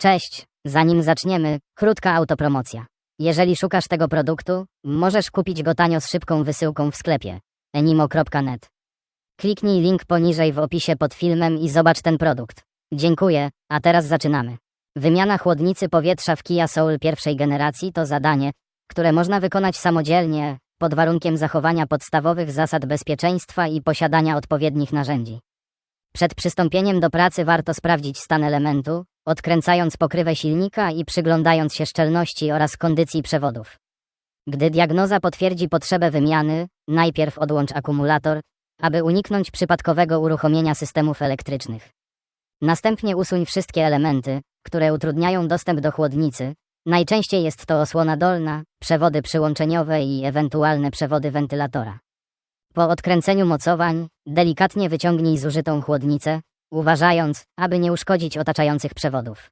Cześć, zanim zaczniemy, krótka autopromocja. Jeżeli szukasz tego produktu, możesz kupić go tanio z szybką wysyłką w sklepie enimo.net. Kliknij link poniżej w opisie pod filmem i zobacz ten produkt. Dziękuję, a teraz zaczynamy. Wymiana chłodnicy powietrza w Kia Soul pierwszej generacji to zadanie, które można wykonać samodzielnie, pod warunkiem zachowania podstawowych zasad bezpieczeństwa i posiadania odpowiednich narzędzi. Przed przystąpieniem do pracy warto sprawdzić stan elementu, odkręcając pokrywę silnika i przyglądając się szczelności oraz kondycji przewodów. Gdy diagnoza potwierdzi potrzebę wymiany, najpierw odłącz akumulator, aby uniknąć przypadkowego uruchomienia systemów elektrycznych. Następnie usuń wszystkie elementy, które utrudniają dostęp do chłodnicy. Najczęściej jest to osłona dolna, przewody przyłączeniowe i ewentualne przewody wentylatora. Po odkręceniu mocowań, delikatnie wyciągnij zużytą chłodnicę, uważając, aby nie uszkodzić otaczających przewodów.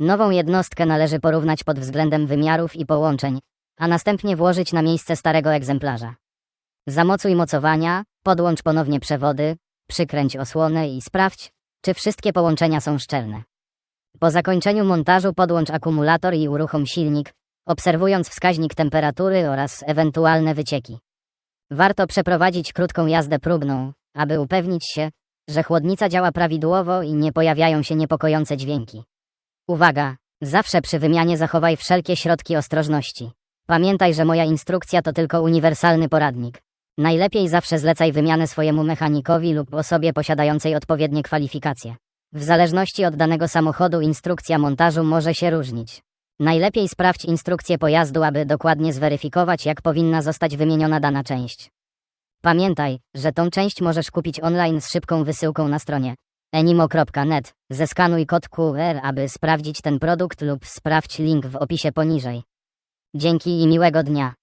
Nową jednostkę należy porównać pod względem wymiarów i połączeń, a następnie włożyć na miejsce starego egzemplarza. Zamocuj mocowania, podłącz ponownie przewody, przykręć osłonę i sprawdź, czy wszystkie połączenia są szczelne. Po zakończeniu montażu podłącz akumulator i uruchom silnik, obserwując wskaźnik temperatury oraz ewentualne wycieki. Warto przeprowadzić krótką jazdę próbną, aby upewnić się, że chłodnica działa prawidłowo i nie pojawiają się niepokojące dźwięki. Uwaga! Zawsze przy wymianie zachowaj wszelkie środki ostrożności. Pamiętaj, że moja instrukcja to tylko uniwersalny poradnik. Najlepiej zawsze zlecaj wymianę swojemu mechanikowi lub osobie posiadającej odpowiednie kwalifikacje. W zależności od danego samochodu instrukcja montażu może się różnić. Najlepiej sprawdź instrukcję pojazdu, aby dokładnie zweryfikować, jak powinna zostać wymieniona dana część. Pamiętaj, że tą część możesz kupić online z szybką wysyłką na stronie enimo.net. Zeskanuj kod QR, aby sprawdzić ten produkt lub sprawdź link w opisie poniżej. Dzięki i miłego dnia.